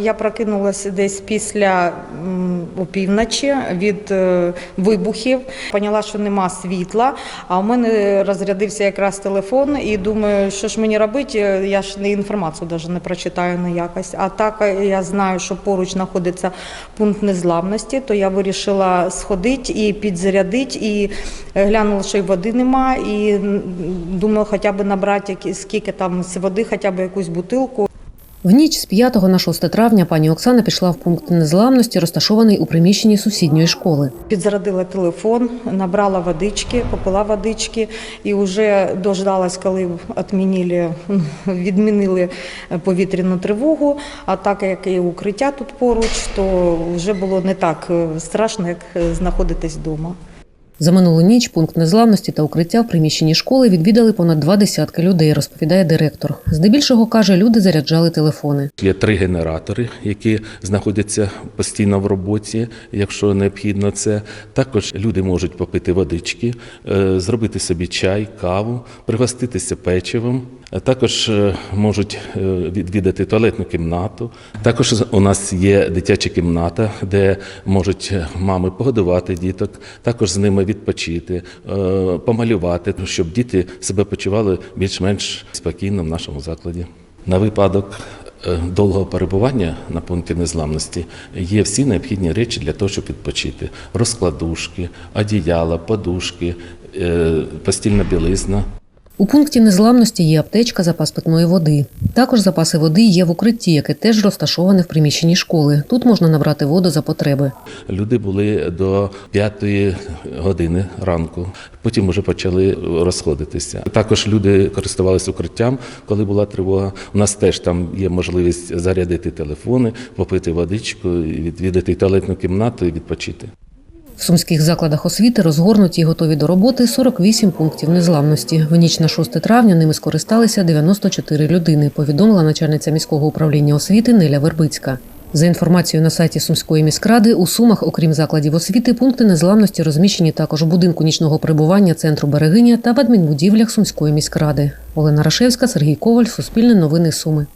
Я прокинулася десь після опівночі від е, вибухів. Поняла, що нема світла. А у мене розрядився якраз телефон, і думаю, що ж мені робити. Я ж не інформацію навіть не прочитаю ніякось. А так е, я знаю, що поруч знаходиться пункт незламності, то я вирішила сходити і підзарядити. І е, глянула, що й води нема. І м, думаю, хоча б набрати скільки там з води, хоча б якусь бутилку. В ніч з 5 на 6 травня пані Оксана пішла в пункт незламності, розташований у приміщенні сусідньої школи. Підзарядила телефон, набрала водички, попила водички і вже дождалась, коли відмінили, відмінили повітряну тривогу. А так як і укриття тут поруч, то вже було не так страшно, як знаходитись вдома. За минулу ніч пункт незламності та укриття в приміщенні школи відвідали понад два десятки людей, розповідає директор. Здебільшого каже, люди заряджали телефони. Є три генератори, які знаходяться постійно в роботі, якщо необхідно це. Також люди можуть попити водички, е, зробити собі чай, каву, пригоститися печивом. Також е, можуть е, відвідати туалетну кімнату. Також у нас є дитяча кімната, де можуть е, мами погодувати діток, також з ними відпочити, помалювати, щоб діти себе почували більш-менш спокійно в нашому закладі. На випадок довгого перебування на пункті незламності є всі необхідні речі для того, щоб відпочити: розкладушки, одіяла, подушки, постільна білизна. У пункті незламності є аптечка, запас питної води. Також запаси води є в укритті, яке теж розташоване в приміщенні школи. Тут можна набрати воду за потреби. Люди були до п'ятої години ранку, потім вже почали розходитися. Також люди користувалися укриттям, коли була тривога. У нас теж там є можливість зарядити телефони, попити водичку, відвідати туалетну кімнату і відпочити. В сумських закладах освіти розгорнуті і готові до роботи 48 пунктів незламності. В ніч на 6 травня ними скористалися 94 людини, повідомила начальниця міського управління освіти Неля Вербицька. За інформацією на сайті Сумської міськради, у Сумах, окрім закладів освіти, пункти незламності розміщені також у будинку нічного перебування центру Берегиня та в адмінбудівлях Сумської міськради. Олена Рашевська, Сергій Коваль, Суспільне новини Суми.